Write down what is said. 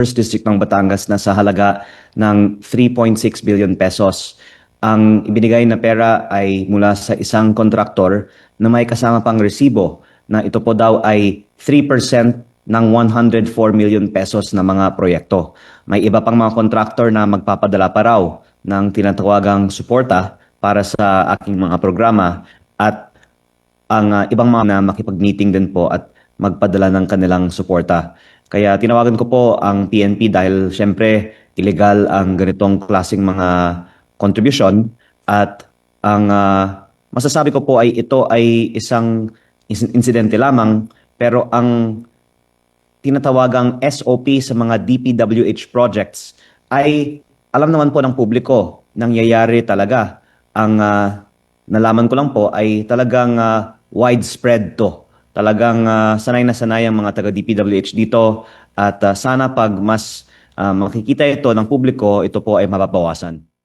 First District ng Batangas na sa halaga ng 3.6 billion pesos. Ang ibinigay na pera ay mula sa isang kontraktor na may kasama pang resibo na ito po daw ay 3% ng 104 million pesos na mga proyekto. May iba pang mga kontraktor na magpapadala pa raw ng tinatawagang suporta para sa aking mga programa at ang ah, ibang mga na makipag-meeting din po at magpadala ng kanilang suporta. Kaya tinawagan ko po ang PNP dahil syempre illegal ang ganitong klaseng mga contribution at ang ah, masasabi ko po ay ito ay isang is- insidente lamang pero ang tinatawagang SOP sa mga DPWH projects ay alam naman po ng publiko nangyayari talaga. Ang ah, nalaman ko lang po ay talagang ah, widespread to. Talagang ah, sanay na sanay ang mga taga DPWH dito at ah, sana pag mas ah, makikita ito ng publiko, ito po ay mapapawasan.